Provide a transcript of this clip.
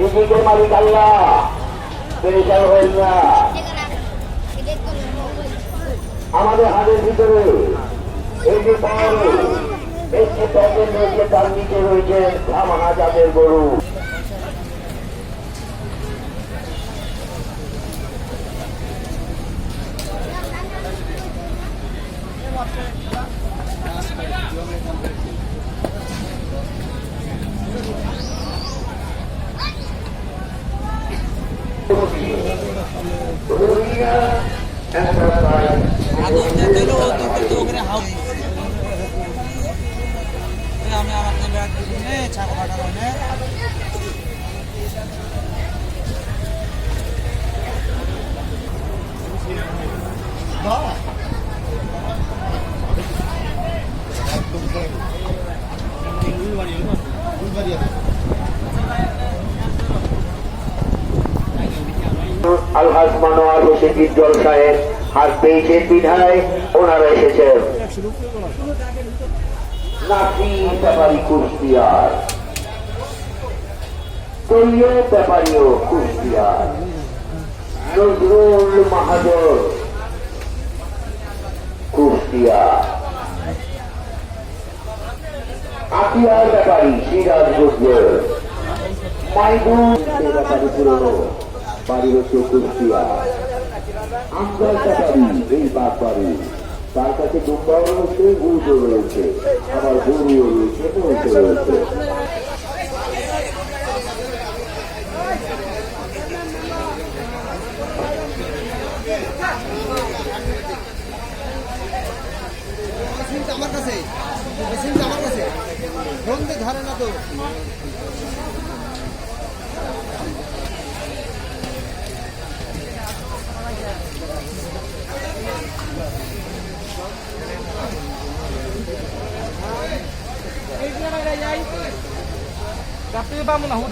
রিজিকের মালিক আল্লাহ। আমাদের হাতের ভিতরে এই যে একটি প্যাকেট রয়েছে তার নিচে রয়েছে ধামাহা জাতের গরু। আমি আমার ব্যাগ দিনে ছাগল আলহাজ মানোয়ার হোসেন বিজ্জল সাহেব হাত পেয়েছেন বিধায়, ওনারা এসেছেন। নাকি ব্যাপারী কুষ্টিয়ার। তৈয় ব্যাপারীও কুষ্টিয়ার। নজরুল মাহাজন কুষ্টিয়ার। আতিয়ার ব্যাপারী সিরাজ গুজর মাইদুল ব্যাপারী পুরনো। বাড়ি হচ্ছে কুষ্টিয়া আমদার এই বাপ বাড়ি তার কাছে দুম্বাও রয়েছে গুরুও রয়েছে আবার গরুও রয়েছে রয়েছে আমার কাছে আমার কাছে ধরে না তো Tapi ba mo na